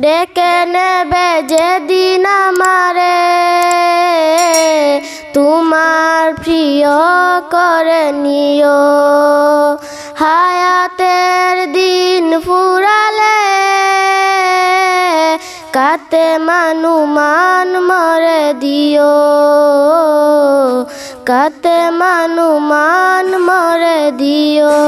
ডেকে নেবে যেদিন আমারে। তোমার প্রিয় করে নিও। হায়াতের দিন ফুরালে কাতে মানু মান মরে দিও। কাতে মানু মান মরে দিও।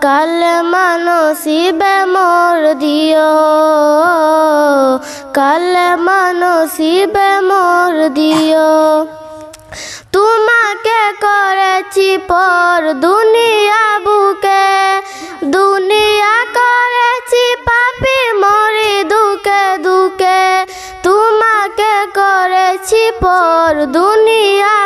আল্লাহ কাল মানসিবে মোর দিও, কাল মানসিবে মোর দিও। তোমাকে করেছি পর দুনিয়া বুকে, দুনিয়া করেছি পাপি মরি দুকে দুকে। তোমাকে করেছি পর দুনিয়া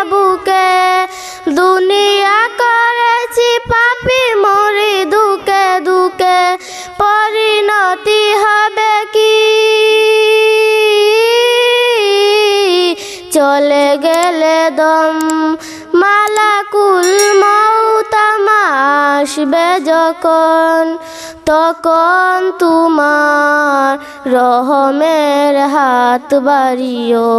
চলে গেলে দম। মালাকুল মৌতাম আসবে যখন, তখন তোমার রহমের হাত বাড়িও।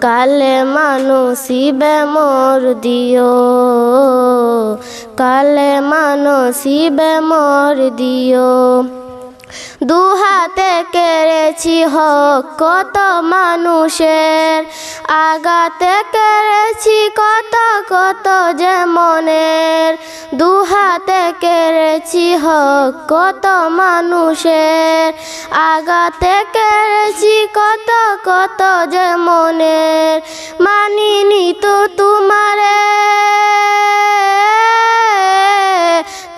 কালে মানুষিবে মোর দিও। কালে মানুষিবে মোর দিও। দু হাতে কেড়েছি হক, কত মানুষের আগাতে কেড়েছি, কত কত যে মনের দু হাতে কেড়েছি হক, কত মানুষের আগাতে কেড়েছি, কত কত যে মনের মানিনি তো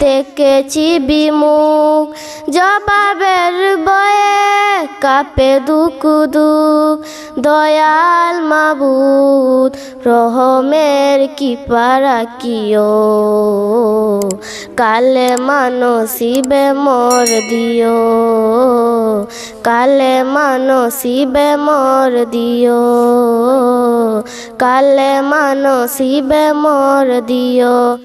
থেকেছি বিমুখ জবাবের বয়ে কাপে দুক দুক দয়াল মাবুদ, রহমের কি পারা কিও কালে মানসিবে মোর দিও। কালে মানসিবে মোর দিও। কালে মানসিবে মোর দিও।